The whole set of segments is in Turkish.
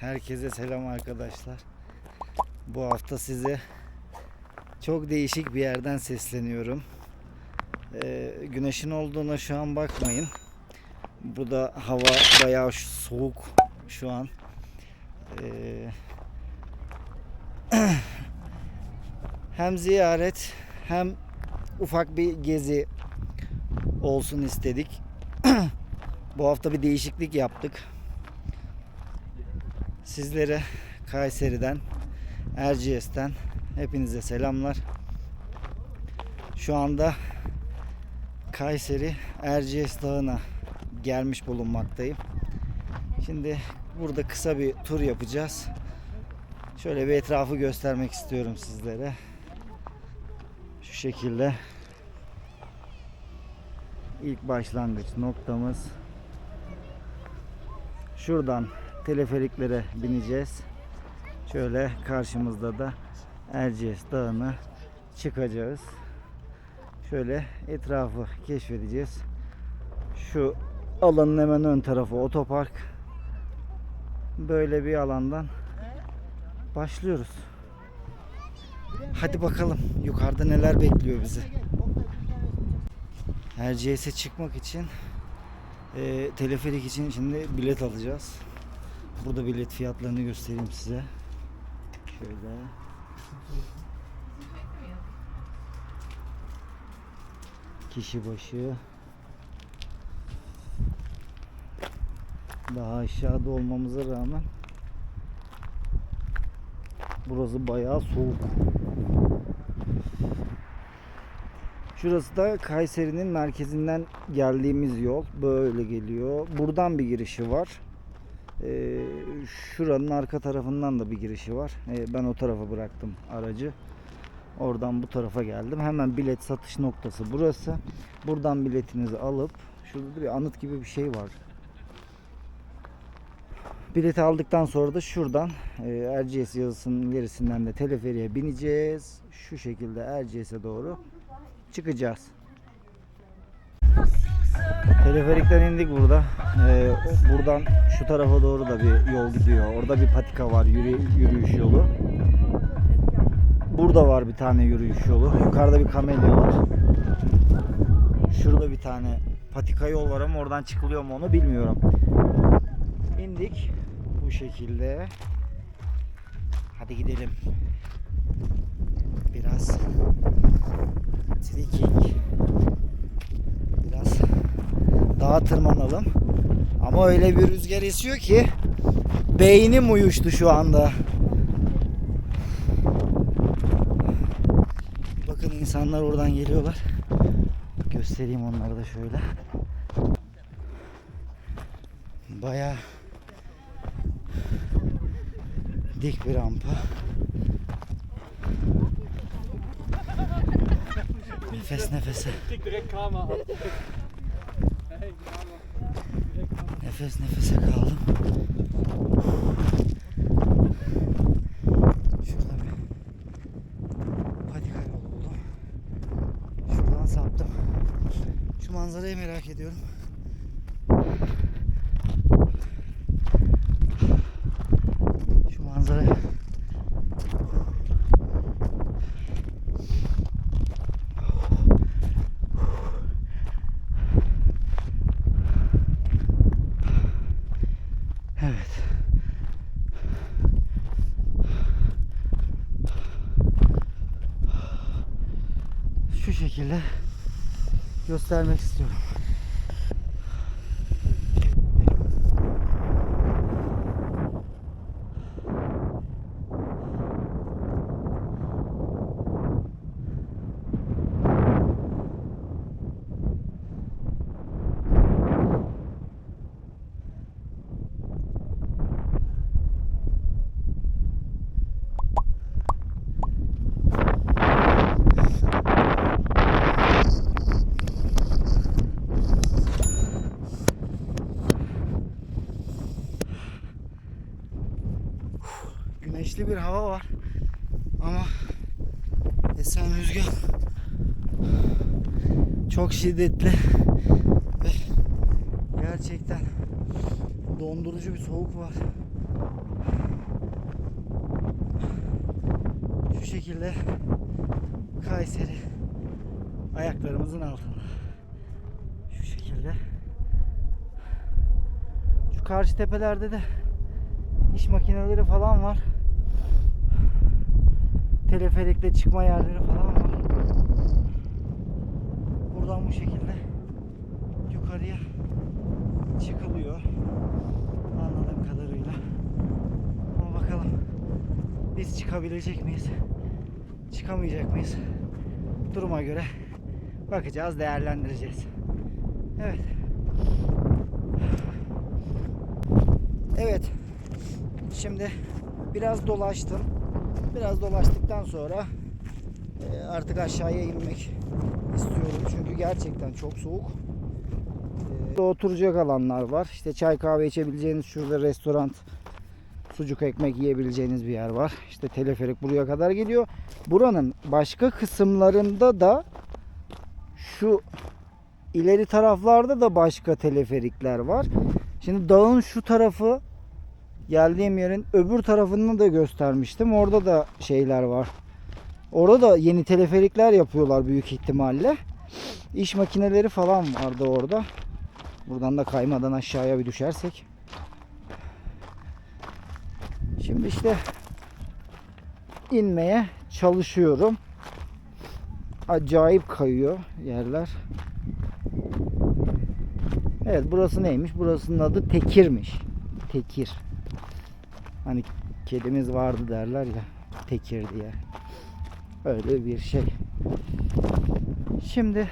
Herkese selam arkadaşlar. Bu hafta size çok değişik bir yerden sesleniyorum. Ee, güneşin olduğuna şu an bakmayın. Burada hava bayağı soğuk şu an. Ee, hem ziyaret hem ufak bir gezi olsun istedik. Bu hafta bir değişiklik yaptık. Sizlere Kayseri'den, Erciyes'ten hepinize selamlar. Şu anda Kayseri Erciyes Dağı'na gelmiş bulunmaktayım. Şimdi burada kısa bir tur yapacağız. Şöyle bir etrafı göstermek istiyorum sizlere. Şu şekilde. İlk başlangıç noktamız. Şuradan teleferiklere bineceğiz. Şöyle karşımızda da Erciyes Dağı'na çıkacağız. Şöyle etrafı keşfedeceğiz. Şu alanın hemen ön tarafı otopark. Böyle bir alandan başlıyoruz. Hadi bakalım yukarıda neler bekliyor bizi. Erciyes'e çıkmak için e, teleferik için şimdi bilet alacağız. Burada bilet fiyatlarını göstereyim size. Şöyle. Kişi başı daha aşağıda olmamıza rağmen burası bayağı soğuk. Şurası da Kayseri'nin merkezinden geldiğimiz yol. Böyle geliyor. Buradan bir girişi var. Ee, şuranın arka tarafından da bir girişi var. Ee, ben o tarafa bıraktım aracı. Oradan bu tarafa geldim. Hemen bilet satış noktası burası. Buradan biletinizi alıp şurada bir anıt gibi bir şey var. Bileti aldıktan sonra da şuradan e, Erciyes yazısının gerisinden de teleferiye bineceğiz. Şu şekilde Erciyes'e doğru çıkacağız. Teleferikten indik burada. Ee, buradan şu tarafa doğru da bir yol gidiyor. Orada bir patika var, yürü, yürüyüş yolu. Burada var bir tane yürüyüş yolu. Yukarıda bir kamelya var. Şurada bir tane patika yol var ama oradan çıkılıyor mu onu bilmiyorum. İndik bu şekilde. Hadi gidelim. Biraz trekking dağa tırmanalım. Ama öyle bir rüzgar esiyor ki beynim uyuştu şu anda. Bakın insanlar oradan geliyorlar. Göstereyim onları da şöyle. Baya dik bir rampa. Nefes nefese. Nefes nefese kaldım. Şurada bir patika yolu. Şuradan saptım. Şu manzarayı merak ediyorum. Şu manzara. Evet. Şu şekilde göstermek istiyorum. esen rüzgar çok şiddetli ve gerçekten dondurucu bir soğuk var. Şu şekilde Kayseri ayaklarımızın altında. Şu şekilde. Şu karşı tepelerde de iş makineleri falan var. Teleferikle çıkma yerleri falan var. Buradan bu şekilde yukarıya çıkılıyor. Anladığım kadarıyla. Ama bakalım biz çıkabilecek miyiz? Çıkamayacak mıyız? Duruma göre bakacağız, değerlendireceğiz. Evet. Evet. Şimdi biraz dolaştım. Biraz dolaştıktan sonra e, artık aşağıya inmek istiyorum. Çünkü gerçekten çok soğuk. E, Oturacak alanlar var. İşte çay kahve içebileceğiniz şurada restoran sucuk ekmek yiyebileceğiniz bir yer var. İşte teleferik buraya kadar geliyor. Buranın başka kısımlarında da şu ileri taraflarda da başka teleferikler var. Şimdi dağın şu tarafı geldiğim yerin öbür tarafını da göstermiştim. Orada da şeyler var. Orada da yeni teleferikler yapıyorlar büyük ihtimalle. İş makineleri falan vardı orada. Buradan da kaymadan aşağıya bir düşersek. Şimdi işte inmeye çalışıyorum. Acayip kayıyor yerler. Evet burası neymiş? Burasının adı Tekir'miş. Tekir. Hani kedimiz vardı derler ya. Tekir diye. Öyle bir şey. Şimdi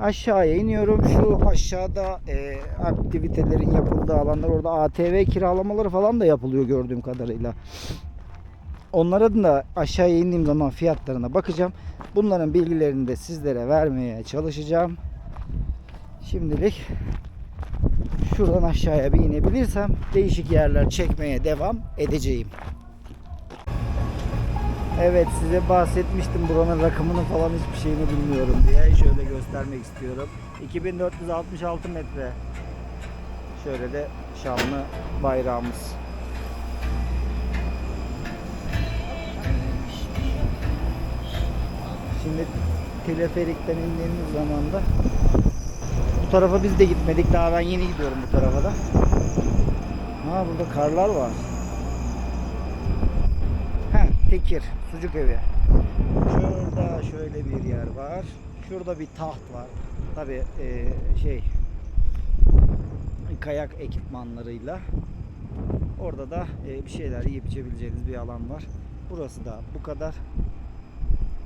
aşağıya iniyorum. Şu aşağıda e, aktivitelerin yapıldığı alanlar orada ATV kiralamaları falan da yapılıyor gördüğüm kadarıyla. Onların da aşağıya indiğim zaman fiyatlarına bakacağım. Bunların bilgilerini de sizlere vermeye çalışacağım. Şimdilik şuradan aşağıya bir inebilirsem değişik yerler çekmeye devam edeceğim. Evet size bahsetmiştim buranın rakımını falan hiçbir şeyini bilmiyorum diye. Şöyle göstermek istiyorum. 2466 metre. Şöyle de şanlı bayrağımız. Şimdi teleferikten indiğimiz zaman da bu tarafa biz de gitmedik. Daha ben yeni gidiyorum bu tarafa da. Ha burada karlar var. Heh, Tekir, sucuk evi. Şurada şöyle bir yer var. Şurada bir taht var. Tabi şey kayak ekipmanlarıyla. Orada da e, bir şeyler yiyip içebileceğiniz bir alan var. Burası da bu kadar.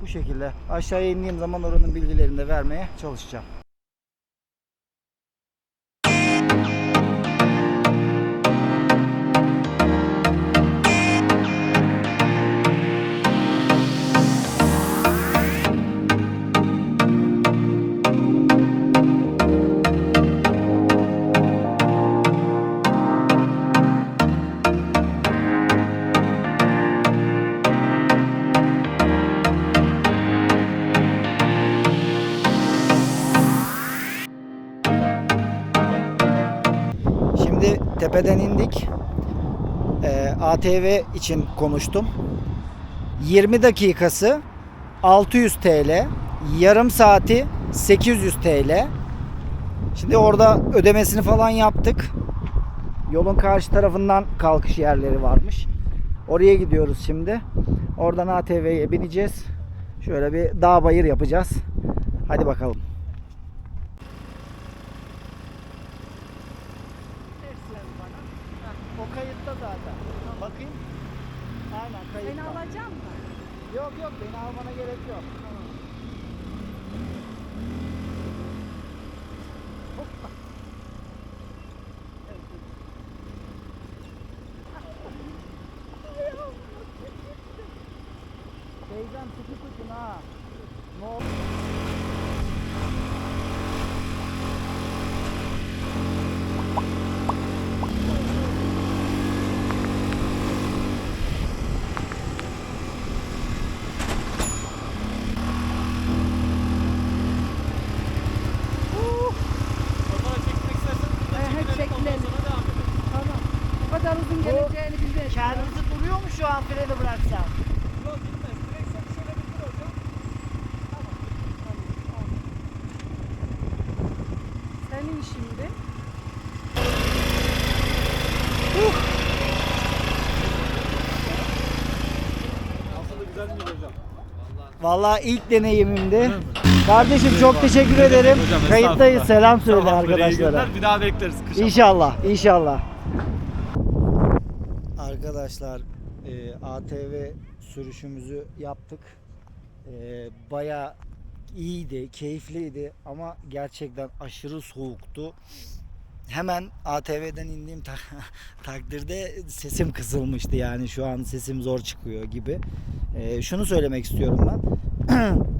Bu şekilde aşağıya indiğim zaman oranın bilgilerini de vermeye çalışacağım. ATV için konuştum. 20 dakikası 600 TL, yarım saati 800 TL. Şimdi orada ödemesini falan yaptık. Yolun karşı tarafından kalkış yerleri varmış. Oraya gidiyoruz şimdi. Oradan ATV'ye bineceğiz. Şöyle bir dağ bayır yapacağız. Hadi bakalım. up. Vallahi ilk deneyimimdi. Kardeşim çok teşekkür ederim. Hocam, Kayıttayız. Selam söyle iyi arkadaşlara. günler. Bir daha bekleriz. kışa. İnşallah, inşallah. Arkadaşlar, e, ATV sürüşümüzü yaptık. E, Baya iyiydi, keyifliydi ama gerçekten aşırı soğuktu. Hemen ATV'den indiğim ta- takdirde sesim kısılmıştı yani şu an sesim zor çıkıyor gibi. E, şunu söylemek istiyorum ben.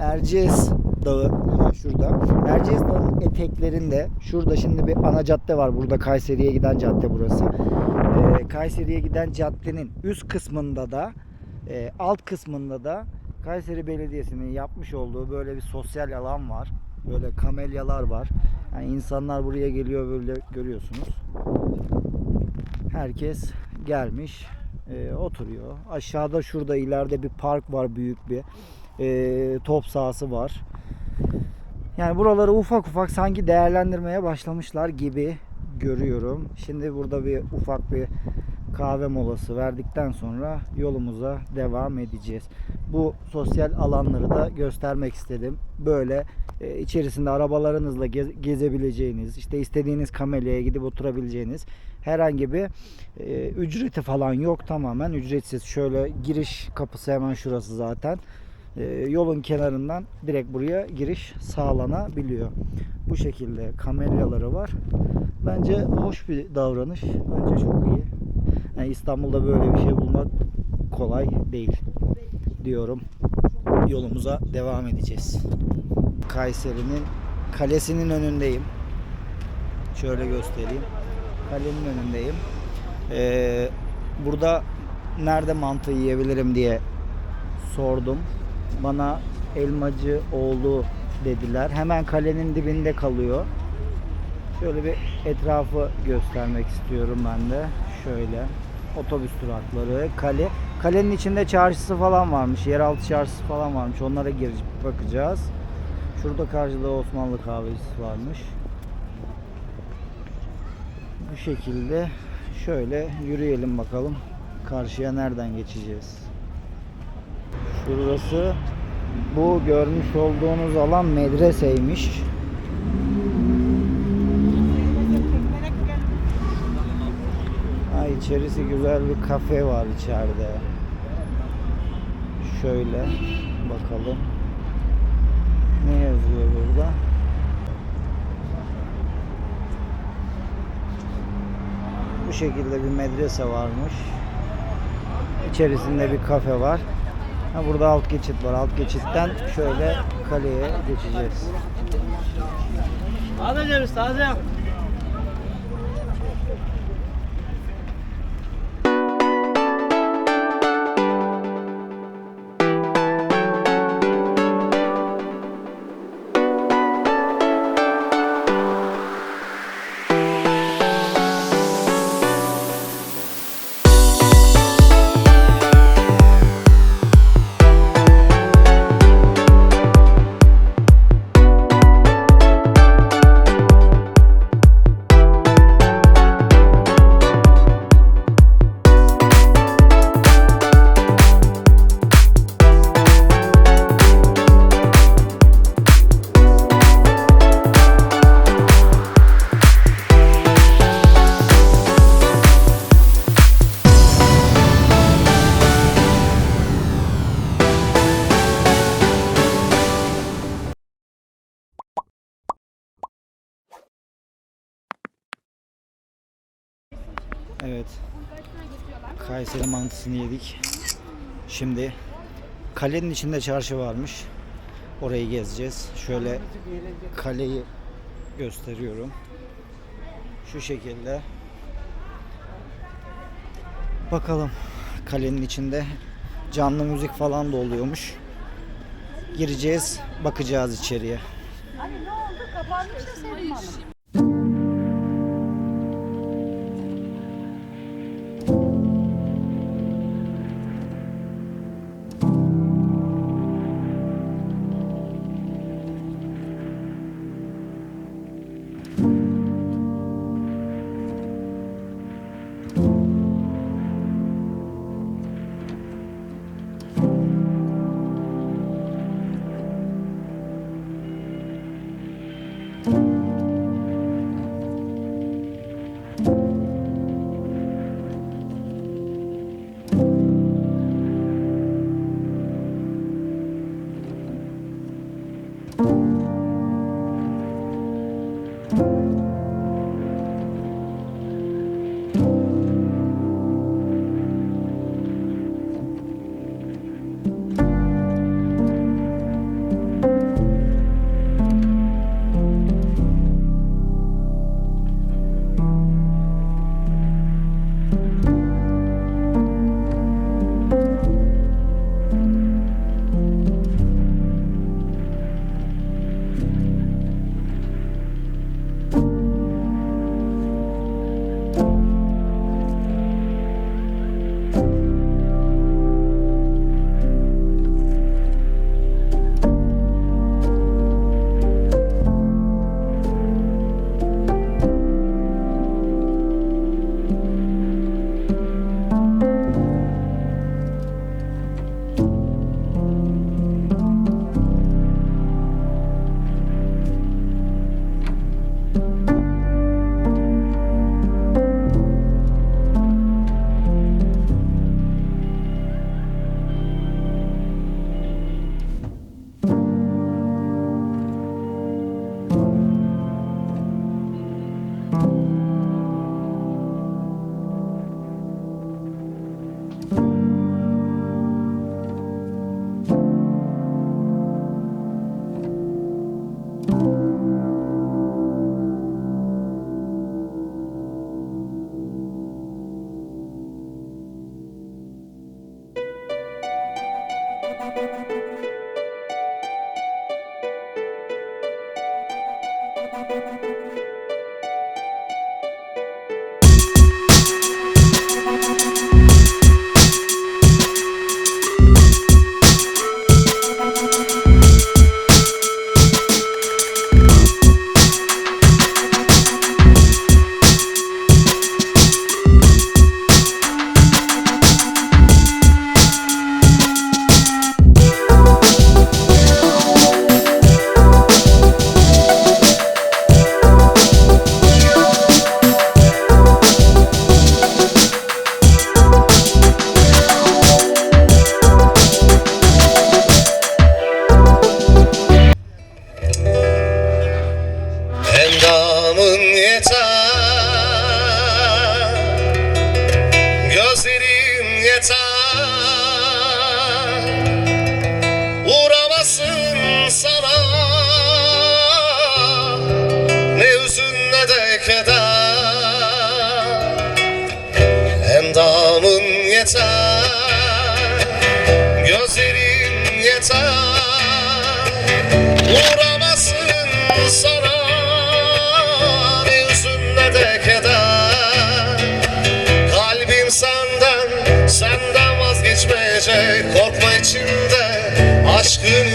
Erciyes Dağı şurada. Erciyes Dağı'nın eteklerinde şurada şimdi bir ana cadde var. Burada Kayseri'ye giden cadde burası. Ee, Kayseri'ye giden caddenin üst kısmında da e, alt kısmında da Kayseri Belediyesi'nin yapmış olduğu böyle bir sosyal alan var. Böyle kamelyalar var. Yani insanlar buraya geliyor böyle görüyorsunuz. Herkes gelmiş e, oturuyor. Aşağıda şurada ileride bir park var büyük bir. E, top sahası var. Yani buraları ufak ufak sanki değerlendirmeye başlamışlar gibi görüyorum. Şimdi burada bir ufak bir kahve molası verdikten sonra yolumuza devam edeceğiz. Bu sosyal alanları da göstermek istedim. Böyle e, içerisinde arabalarınızla gez- gezebileceğiniz, işte istediğiniz kamelyaya gidip oturabileceğiniz herhangi bir e, ücreti falan yok. Tamamen ücretsiz. Şöyle giriş kapısı hemen şurası zaten. E, yolun kenarından direkt buraya giriş sağlanabiliyor. Bu şekilde kamelyaları var. Bence hoş bir davranış. Bence çok iyi. Yani İstanbul'da böyle bir şey bulmak kolay değil diyorum. Yolumuza devam edeceğiz. Kayseri'nin kalesinin önündeyim. Şöyle göstereyim. Kalenin önündeyim. Ee, burada nerede mantı yiyebilirim diye sordum. Bana Elmacı oğlu dediler. Hemen kalenin dibinde kalıyor. Şöyle bir etrafı göstermek istiyorum ben de. Şöyle otobüs durakları, kale. Kalenin içinde çarşısı falan varmış. Yeraltı çarşısı falan varmış. Onlara girip bakacağız. Şurada karşıda Osmanlı kahvesi varmış. Bu şekilde şöyle yürüyelim bakalım. Karşıya nereden geçeceğiz? Şurası bu görmüş olduğunuz alan medreseymiş. Ha, içerisi güzel bir kafe var içeride. Şöyle bakalım. Ne yazıyor burada? Bu şekilde bir medrese varmış. İçerisinde bir kafe var. Ha, burada alt geçit var. Alt geçitten şöyle kaleye geçeceğiz. Taze ceviz taze. Kayseri mantısını yedik. Şimdi kalenin içinde çarşı varmış. Orayı gezeceğiz. Şöyle kaleyi gösteriyorum. Şu şekilde. Bakalım kalenin içinde canlı müzik falan da oluyormuş. Gireceğiz, bakacağız içeriye. Hani ne oldu? Kapanmış ya Sevim Hanım.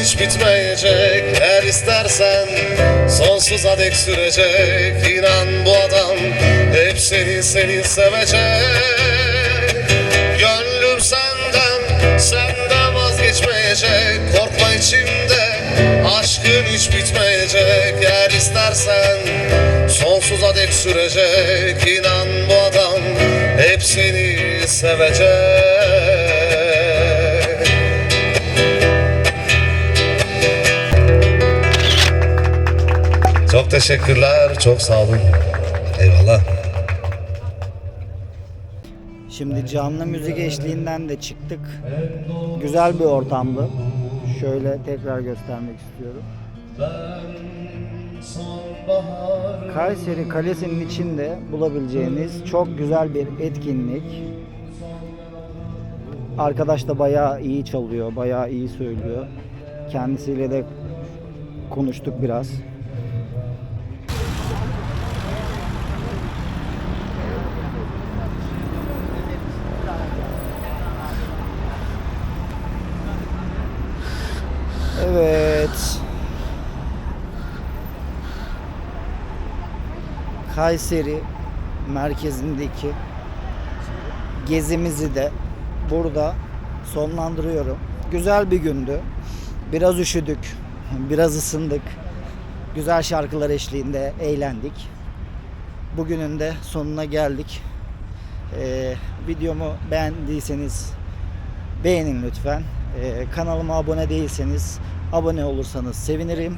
Hiç bitmeyecek Eğer istersen sonsuza dek sürecek. İnan bu adam hep seni seni sevecek. Gönlüm senden, senden vazgeçmeyecek. Korkma içimde, aşkın hiç bitmeyecek. Eğer istersen sonsuza dek sürecek. İnan bu adam hep seni sevecek Çok teşekkürler, çok sağ olun. Eyvallah. Şimdi canlı müzik eşliğinden de çıktık. Güzel bir ortamdı. Şöyle tekrar göstermek istiyorum. Kayseri Kalesi'nin içinde bulabileceğiniz çok güzel bir etkinlik. Arkadaş da bayağı iyi çalıyor, bayağı iyi söylüyor. Kendisiyle de konuştuk biraz. Evet. Kayseri merkezindeki gezimizi de burada sonlandırıyorum. Güzel bir gündü. Biraz üşüdük, biraz ısındık. Güzel şarkılar eşliğinde eğlendik. Bugünün de sonuna geldik. Ee, videomu beğendiyseniz beğenin lütfen. Ee, kanalıma abone değilseniz abone olursanız sevinirim.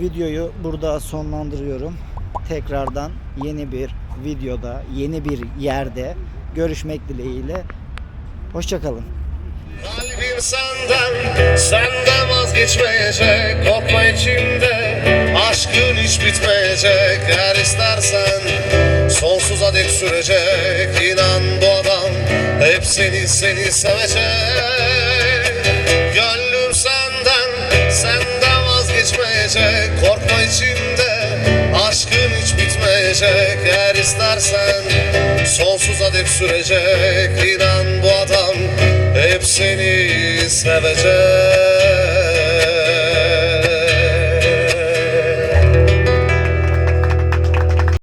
Videoyu burada sonlandırıyorum. Tekrardan yeni bir videoda, yeni bir yerde görüşmek dileğiyle. Hoşçakalın. Kalbim senden, senden vazgeçmeyecek Korkma içimde, aşkın hiç bitmeyecek Eğer istersen sonsuza dek sürecek İnan adam hep seni seni sevecek. Gönlüm senden, senden vazgeçmeyecek. Korkma içimde, aşkın hiç bitmeyecek. Eğer istersen sonsuza dek sürecek. İnan bu adam hep seni sevecek